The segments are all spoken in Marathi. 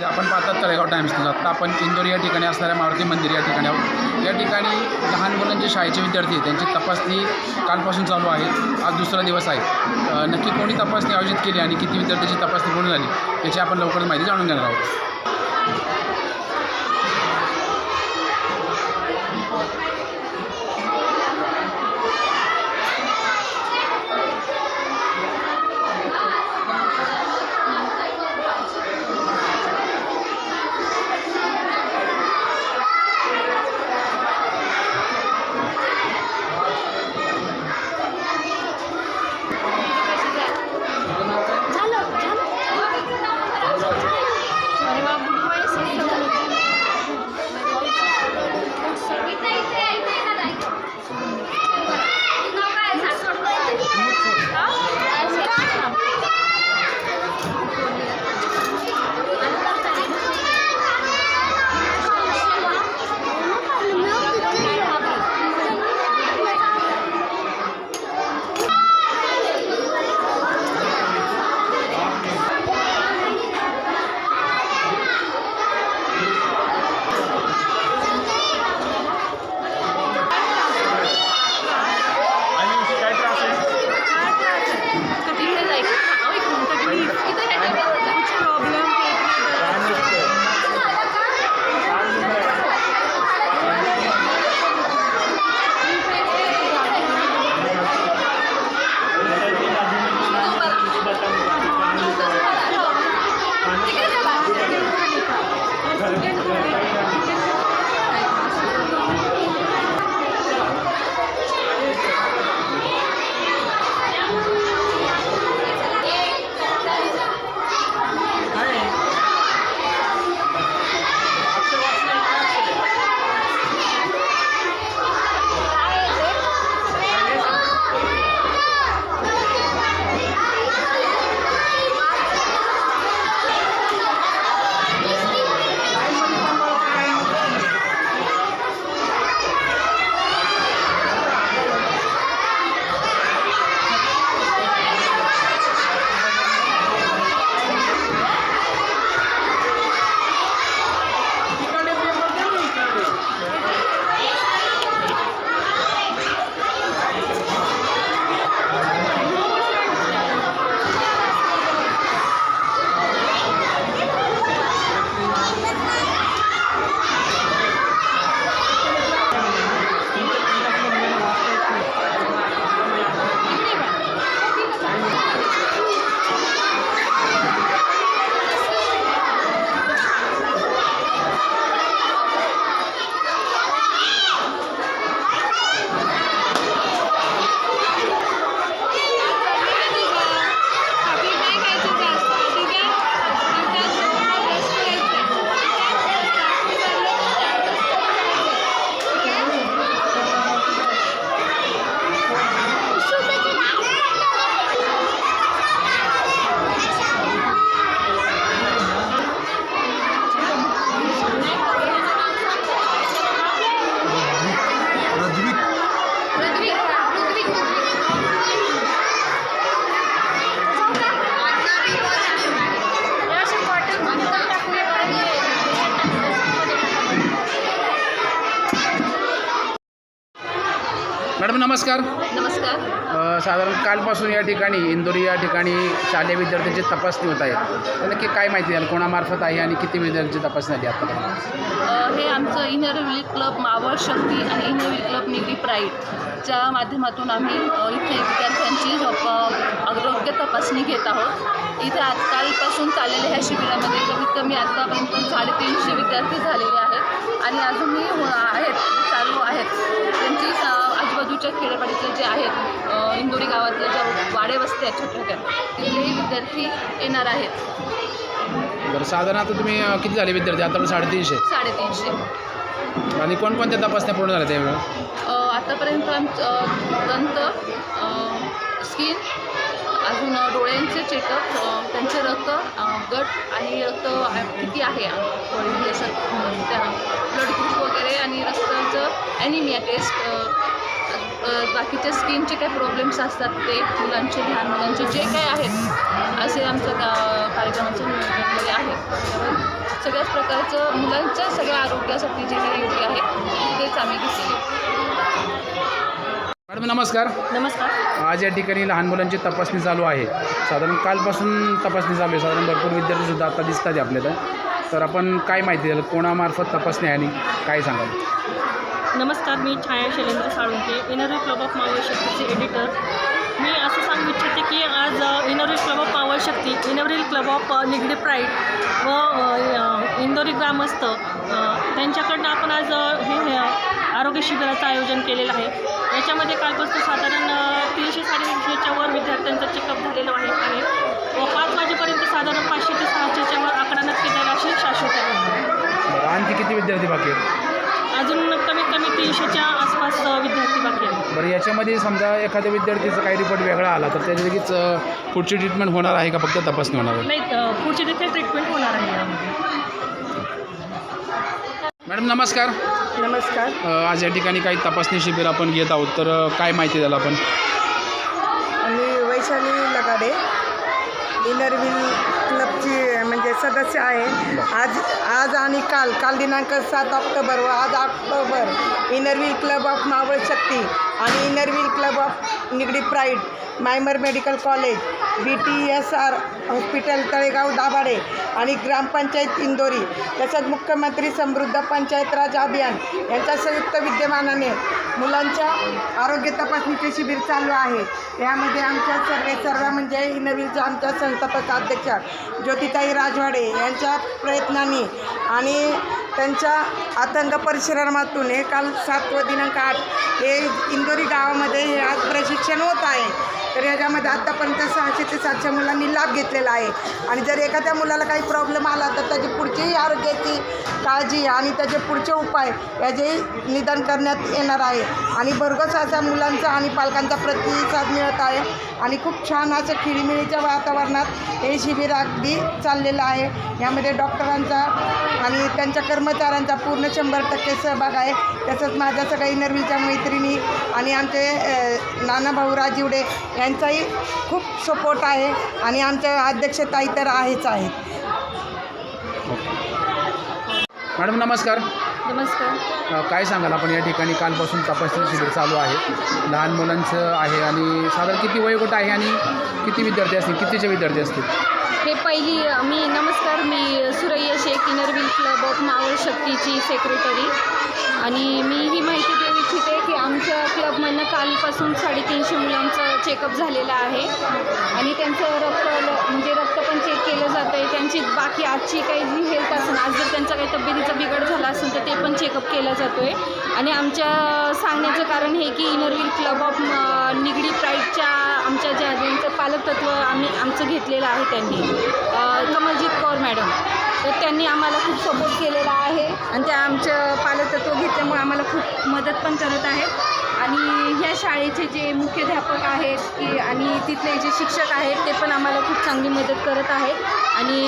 म्हणजे आपण पाहतात तळेगाव टाईम्सला न्यूज आत्ता आपण इंदोर या ठिकाणी असणाऱ्या मारुती मंदिर या ठिकाणी आहोत. या ठिकाणी लहान मुलांचे शाळेचे विद्यार्थी आहेत. त्यांची तपासणी कालपासून चालू आहे. आज दुसरा दिवस आहे. नक्की कोणी तपासणी आयोजित केली आणि किती विद्यार्थ्यांची तपासणी पूर्ण झाली याची आपण लवकरच माहिती जाणून घेणार आहोत. नमस्कार. नमस्कार. अ, साधारण कालपासून या ठिकाणी इंदोरी या ठिकाणी शालेय विद्यार्थ्यांची तपासणी होत आहे. तर नक्की काय माहिती द्याल कोणामार्फत आहे आणि किती विद्यार्थ्यांची तपासणी झाली आतापर्यंत? अ, हे आमचं inner wheel club Maval Shakti आणि इनर व्हील क्लब निगडी प्राईडच्या माध्यमातून आम्ही अ, इथे विद्यार्थ्यांची अ, आरोग्य तपासणी घेत आहोत. इथे आजकालपासून चाललेल्या ह्या शिबिरामध्ये कमीत कमी आत्तापर्यंत साडेतीनशे विद्यार्थी झालेले आहेत. आणि अजूनही हो आहेत चालू आहेत. त्यांची अ, आजूबाजूच्या खेडेपाडीतले जे आहेत इंदोरी गावातल्या ज्या वाडे वस्ती आहेत छोट्या छोट्या तिथलेही विद्यार्थी येणार आहेत. बरं साधारण आता तुम्ही किती झाले विद्यार्थी? आता साडेतीनशे. साडेतीनशे. आणि कोणकोणत्या तपासण्या पूर्ण झाल्या त्यावेळेला आतापर्यंत आमचं दंत स्किन अजून डोळ्यांचे चेकअप त्यांचे रक्त गट आणि रक्त किती आहे? असं त्या ब्लड ग्रुप वगैरे आणि रक्ताचं ॲनिमिया टेस्ट बाकीच्या स्किनचे काही प्रॉब्लेम्स असतात ते मुलांचे लहान मुलांचे जे काही आहेत असे आमचं का कार्यक्रमाचं नियोजनमध्ये आहे. सगळ्याच प्रकारचं मुलांच्या सगळ्या आरोग्यासाठी जे काही योग्य आहे तेच आम्ही घेतलेलं मॅडम नमस्कार. नमस्कार. आज या ठिकाणी लहान मुलांची तपासणी चालू आहे. साधारण कालपासून तपासणी चालू आहे. साधारण भरपूर विद्यार्थीसुद्धा आता दिसतात आहे आपल्याला. तर आपण काय माहिती द्याल कोणामार्फत तपासणी आहे आणि काय सांगाल? नमस्कार मी Chhaya Shailendra Salunke inner wheel club of Maval शक्तीचे एडिटर मी असं सांगू इच्छिते की आज inner wheel club of Maval Shakti inner wheel club of Nigdi pride व इंदोरी ग्रामस्थ त्यांच्याकडनं आपण आज हे आरोग्य शिबिराचं आयोजन केलेलं आहे. याच्यामध्ये कालपासून साधारण तीनशे साडेतीनशेच्या वर विद्यार्थ्यांचं चेकअप झालेलं आहे. आणि व पाच वाजेपर्यंत साधारण पाचशे ते सहाशेच्या वर आकडा नक्की द्यायला अशी शाश्वत आहे. आणखी किती विद्यार्थी बाकी आहेत? अजून कमीत कमी तीनशेच्या आसपास विद्यार्थी बाकी आहेत. बरं याच्यामध्ये समजा एखाद्या विद्यार्थीचा काही रिपोर्ट वेगळा आला तर त्याच्या लगेच अ, पुढची ट्रीटमेंट होणार आहे का? फक्त तपासणी होणार आहे? नाही अ, पुढची देखील ट्रीटमेंट होणार आहे यामध्ये. मॅडम नमस्कार. नमस्कार. अ, आज या ठिकाणी काही तपासणी शिबिर आपण घेत आहोत तर अ, काय माहिती द्याल आपण? मी वैशाली लगाडे. इनरव्हील क्लबची म्हणजे सदस्य आहे. आज आज आणि काल काल दिनांक सात ऑक्टोबर व आज October inner wheel club of Maval Shakti आणि inner wheel club of Nigdi pride MIMER medical college B T S R hospital Talegaon Dabhade आणि ग्रामपंचायत इंदोरी. तसंच मुख्यमंत्री समृद्ध पंचायत राज अभियान यांच्या संयुक्त विद्यमानाने मुलांच्या आरोग्य तपासणीचे शिबिर चालू आहे. यामध्ये आमच्या सर्वे सर्व म्हणजे नवीनच्या आमच्या संस्थापक अध्यक्षा ज्योतिताई राजवाडे यांच्या प्रयत्नांनी आणि त्यांच्या आतंक परिश्रमातून हे काल सातवा दिनांक आठ हे इंदोरी गावामध्ये हे शिक्षण होत आहे. तर याच्यामध्ये आत्तापर्यंत सहाशे ते सातशे मुलांनी लाभ घेतलेला आहे. आणि जर एखाद्या मुलाला काही प्रॉब्लेम आला तर त्याची पुढचीही आरोग्याची काळजी आणि त्याचे पुढचे उपाय याचे निदान करण्यात येणार आहे. आणि भरघोस असा मुलांचा आणि पालकांचा प्रतिसाद मिळत आहे. आणि खूप छान असं खिळीमिळीच्या वातावरणात हे शिबिर अगदी चाललेलं आहे. यामध्ये डॉक्टरांचा आणि त्यांच्या कर्मचाऱ्यांचा पूर्ण शंभर टक्के सहभाग आहे. तसंच माझ्या सगळ्या इनरवीच्या मैत्रिणी आणि आमचे नाना नानाभाऊ राजिवडे यांचाही खूप सपोर्ट आहे आणि आमच्या अध्यक्षताई तर आहेच आहेत. मॅडम नमस्कार. नमस्कार. अ, काय सांगाल आपण? या ठिकाणी कालपासून तपासणी शिबिर चालू आहे. लहान मुलांचं आहे आणि साधारण किती वयोगट आहे आणि किती विद्यार्थी असतील? कितीचे विद्यार्थी असतील? हे पहिली मी नमस्कार मी Suraiya Shaikh inner wheel club of Maval शक्तीची सेक्रेटरी आणि मी ही माहिती देऊ इच्छिते की आमच्या क्लबमधनं कालपासून साडेतीनशे मुलांचं चेकअप झालेलं आहे. आणि त्यांचं रक्त ल- म्हणजे रक्त पण चेक केलं जातं आहे त्यांची बाकी आजची काही जी हेल्थ असेल आज जर त्यांचा काही तब्येतीचा बिघड झाला असेल तर ते पण चेकअप केला जातो आहे आणि आमच्या सांगण्याचं कारण हे की Inner Wheel club of Nigdi प्राईडच्या आमच्या ज्या ज्यांचं पालकतत्व आम्ही आमचं घेतलेलं आहे त्यांनी. कमलजीत कौर मॅडम. तर त्यांनी आम्हाला खूप सपोर्ट केलेला आहे. आणि त्या आमचं पालकतत्व घेतल्यामुळे आम्हाला खूप मदत पण करत आहेत. आणि ह्या शाळेचे जे मुख्याध्यापक आहेत की आणि तिथले जे शिक्षक आहेत ते पण आम्हाला खूप चांगली मदत करत आहेत. आणि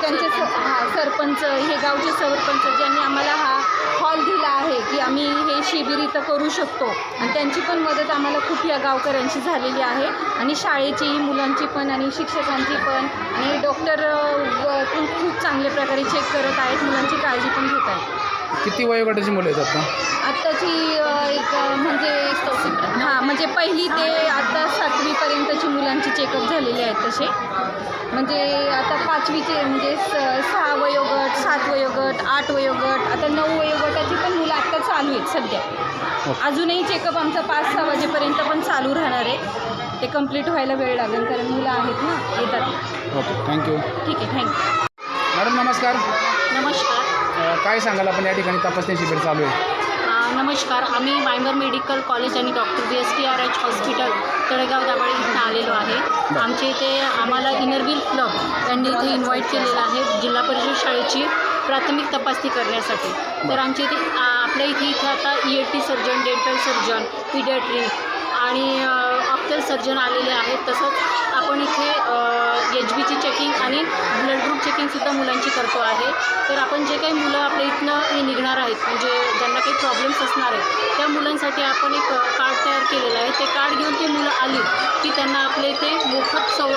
त्यांचे स हा सरपंच हे गावचे सरपंच ज्यांनी आम्हाला हा हॉल दिला आहे की आम्ही हे शिबिर इथं करू शकतो. आणि त्यांची पण मदत आम्हाला खूप या गावकऱ्यांची झालेली आहे. आणि शाळेची मुलांची पण आणि शिक्षकांची पण. आणि डॉक्टर खूप चांगल्या प्रकारे चेक करत आहेत मुलांची काळजी पण घेत आहेत. किती वयोगटाची मुलं आहेत आता? आत्ताची अ, एक अ, म्हणजे हां म्हणजे पहिली ते आता सातवीपर्यंतची मुलांची चेकअप झालेले आहेत तसे. म्हणजे आता पाचवीचे म्हणजे स सहा वयोगट सात वयोगट आठ वयोगट आता नऊ वयोगटाची पण मुलं आत्ता चालू आहेत सध्या. अजूनही चेकअप आमचा पाच सहा वाजेपर्यंत पण चालू राहणार आहे. ते कंप्लीट व्हायला वेळ लागेल कारण मुलं आहेत ना येतात. Okay thank you. ठीक आहे थँक्यू. मॅडम नमस्कार. नमस्कार. काय सांगाल आपण या ठिकाणी? तपासणी शिबिर चालू आहे. नमस्कार. आम्ही मायमर मेडिकल कॉलेज आणि doctor B S T R H hospital Talegaon Dabhade इथं आलेलो आहे. आमच्या इथे आम्हाला इनरव्हील क्लब यांनी इथे इन्व्हाइट केलेलं आहे जिल्हा परिषद शाळेची प्राथमिक तपासणी करण्यासाठी. तर आमच्या इथे आपल्या इथे इथे आता E N T surgeon dental surgeon paediatric आणि ऑप्टल सर्जन आलेले आहेत. तसंच आपण इथे एच बीची चेकिंग आणि ब्लड ग्रुप चेकिंगसुद्धा मुलांची करतो आहे. तर आपण जे काही मुलं आपल्या इथनं हे निघणार आहेत म्हणजे ज्यांना काही प्रॉब्लेम्स असणार आहेत त्या मुलांसाठी आपण एक कार्ड तयार केलेलं आहे. ते कार्ड घेऊन ती मुलं आली की त्यांना आपल्या इथे मोफत सव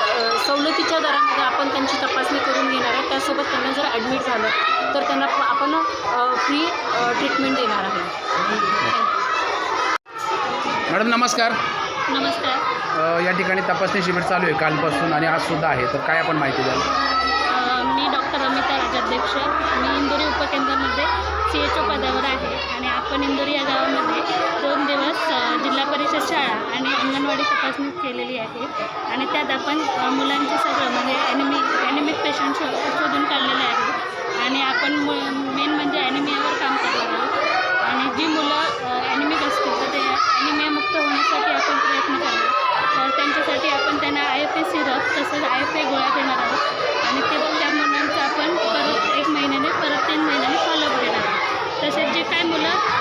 सवलतीच्या दरामध्ये आपण त्यांची तपासणी करून घेणार आहे. त्यासोबत त्यांना जर ॲडमिट झालं तर त्यांना आपण फ्री ट्रीटमेंट देणार आहे मॅडम नमस्कार. नमस्कार. अ, या ठिकाणी तपासणी शिबिर चालू आहे कालपासून आणि आज सुद्धा आहे. तर काय आपण माहिती द्याल? अ, मी डॉक्टर अमिता राजाध्यक्ष. मी इंदोरी उपकेंद्रामध्ये सी एच ओ पदावर आहे आणि आपण इंदोरी या गावामध्ये दोन दिवस अ, जिल्हा परिषद शाळा आणि अंगणवाडी तपासणी केलेली आहे. आणि त्यात आपण अ, मुलांचे सगळं म्हणजे ॲनिमी ॲनिमिक पेशंट शो शोधून काढलेले आहे. आणि आपण मेन म्हणजे ॲनिमियावर काम करणार आहोत. आणि जी मुलं ॲनिमिक असतील तर ते ॲनिमियामुक्त होण्यासाठी आपण प्रयत्न करणार तर त्यांच्यासाठी आपण त्यांना आय एफ ए सिरप तसंच आय एफ ए गोळ्या देणार आहोत आणि ते त्या मुलांचं आपण परत एक महिन्याने परत तीन महिन्याने फॉलोअप देणार आहोत तसेच जे काय मुलं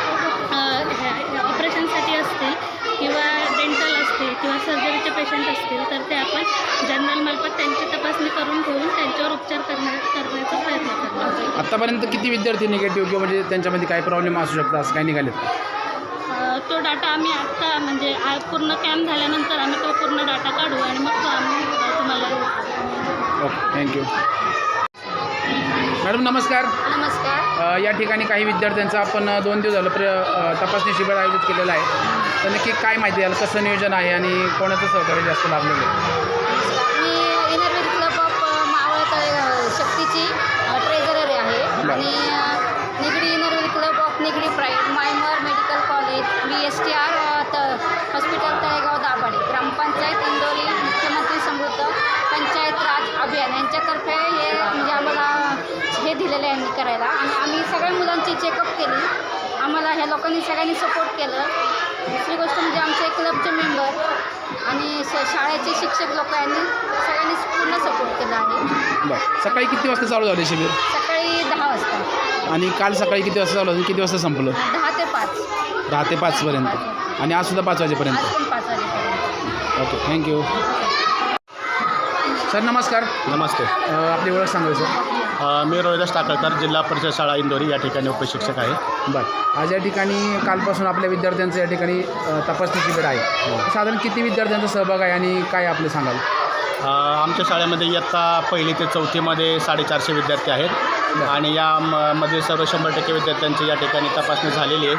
ऑपरेशनसाठी असतील किंवा डेंटल असतील किंवा सर्जरीचे पेशंट असतील तर ते आपण जनरल मार्फत त्यांची तपासणी करून घेऊन त्यांच्यावर उपचार करण्या करण्याचा प्रयत्न करणार आहोत आत्तापर्यंत किती विद्यार्थी निगेटिव्ह किंवा म्हणजे त्यांच्यामध्ये काय प्रॉब्लेम असू शकतात असं काही निघालेत? अ, तो डाटा आम्ही आत्ता म्हणजे आ पूर्ण कॅम्प झाल्यानंतर आम्ही तो पूर्ण डाटा काढू आणि मग तो आम्ही अ, तुम्हाला ओके थँक्यू मॅडम नमस्कार. नमस्कार. अ, या ठिकाणी काही विद्यार्थ्यांचं आपण अ, दोन दिवस झालं प्र अ, तपासणी शिबिर आयोजित केलेलं आहे. तर नक्की काय माहिती द्याल कसं नियोजन आहे आणि कोणाचं सहकार्य जास्त लाभलेलं आहे? मी inner wheel club of Maval तळे शक्तीची. आणि Nigdi inner wheel club of Nigdi pride MIMER medical college B S T R त हॉस्पिटल तळेगाव दाभाडे ग्रामपंचायत इंदोरी मुख्यमंत्री समृद्ध पंचायत राज अभियान यांच्यातर्फे हे म्हणजे आम्हाला हे दिलेलं आहे करायला. आणि आम्ही सगळ्या मुलांची चेकअप केली. आम्हाला ह्या लोकांनी सगळ्यांनी सपोर्ट केलं. दुसरी गोष्ट म्हणजे आमचे क्लबचे मेंबर आणि शाळेचे शिक्षक लोक यांनी सगळ्यांनी पूर्ण सपोर्ट केला आहे सकाळी किती वाजता चालू झाले शिबिर? सकाळी दहा वाजता. आणि काल सकाळी किती वाजता चालू झालं किती वाजता संपलं? दहा ते पाच. दहा ते पाचपर्यंत आणि आज सुद्धा पाच वाजेपर्यंत. आज पण पाच वाजेपर्यंत. ओके थँक्यू सर नमस्कार. नमस्ते. अ, आपली ओळख सांगा सर. अ, मी रोहिदास टाकळकर जिल्हा परिषद शाळा इंदोरी या ठिकाणी उपशिक्षक आहे. बरं. आज या ठिकाणी कालपासून आपल्या विद्यार्थ्यांचं या ठिकाणी अ, तपासणी शिबिर आहे. साधारण किती विद्यार्थ्यांचा सहभाग आहे आणि काय आपलं सांगाल? अ, आमच्या शाळेमध्ये इयत्ता पहिली ते चौथीमध्ये साडेचारशे विद्यार्थी आहेत. आणि या म- मध्ये सर्व शंभर टक्के विद्यार्थ्यांची या ठिकाणी तपासणी झालेली आहे.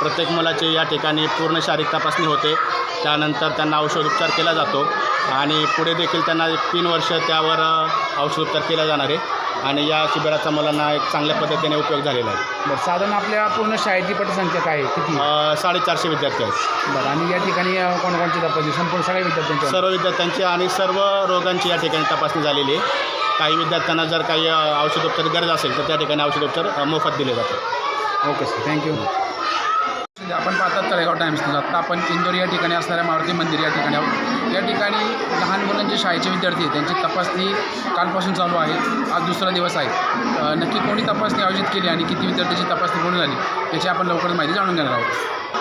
प्रत्येक मुलाची या ठिकाणी पूर्ण शारीरिक तपासणी होते. त्यानंतर त्यांना औषधोपचार केला जातो. आणि पुढे देखील त्यांना तीन वर्ष त्यावर औषधोपचार केला जाणार आहे. आणि या शिबिराचा मुलांना एक चांगल्या पद्धतीने उपयोग झालेला आहे. बरं साधारण आपल्या पूर्ण शाळेची पटसंख्या काय आहे? किती? साडेचारशे विद्यार्थी आहेत. बरं आणि या ठिकाणी कोणकोणची तपासणी? संपूर्ण सगळ्या विद्यार्थ्यांच्या सर्व विद्यार्थ्यांची आणि सर्व रोगांची या ठिकाणी तपासणी झालेली आहे. काही विद्यार्थ्यांना जर काही औषधोपचार गरज असेल तर त्या ठिकाणी औषधोपचार मोफत दिले जातात. ओके सर थँक्यू आपण पाहतात तळेगाव टाइम्स न्यूज. आत्ता आपण इंदोरी या ठिकाणी असणाऱ्या मारुती मंदिर या ठिकाणी आहोत. या ठिकाणी लहान मुलं जे शाळेचे विद्यार्थी आहेत. त्यांची तपासणी कालपासून चालू आहे. आज दुसरा दिवस आहे. नक्की कोणी तपासणी आयोजित केली आणि किती विद्यार्थ्यांची तपासणी पूर्ण झाली याची आपण लवकरच माहिती जाणून घेणार आहोत.